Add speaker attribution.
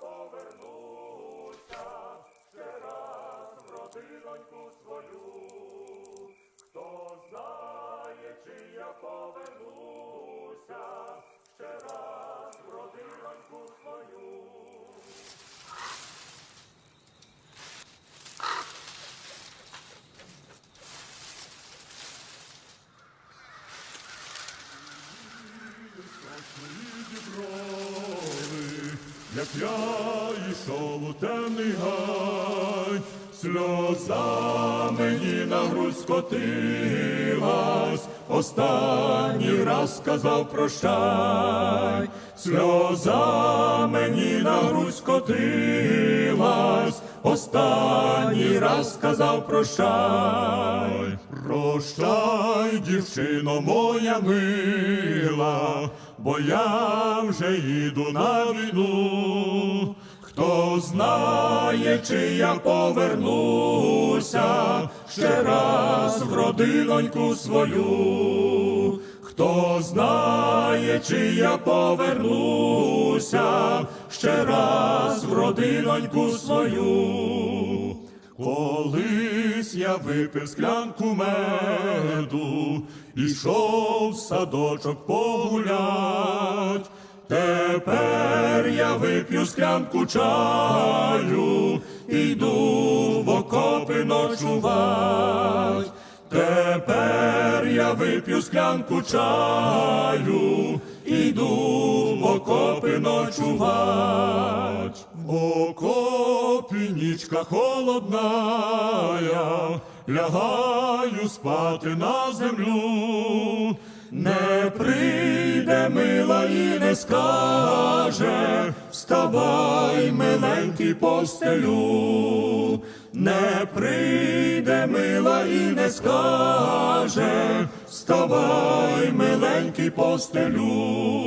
Speaker 1: повернуся ще раз в родиноньку свою. Хто знає, чи я повернуся ще раз в родиноньку свою. Як я йшов у темний гай, сльоза мені на грудь скотилась, останній раз сказав прощай, сльоза мені на грудь скотилась, останній раз сказав прощай, прощай, дівчино моя мила, бо я вже їду на війну. Хто знає, чи я повернуся ще раз в родиноньку свою. Хто знає, чи я повернуся ще раз в родиноньку свою. Колись я випив склянку меду, ішов в садочок погулять. Тепер я вип'ю склянку чаю, іду в окопи ночувать. Тепер я вип'ю склянку чаю, іду в окопи ночувать. В окопі нічка холодная, лягаю спати на землю. Не прийде мила і не скаже, вставай, миленький постелю. Не прийде мила і не скаже, вставай, миленький постелю.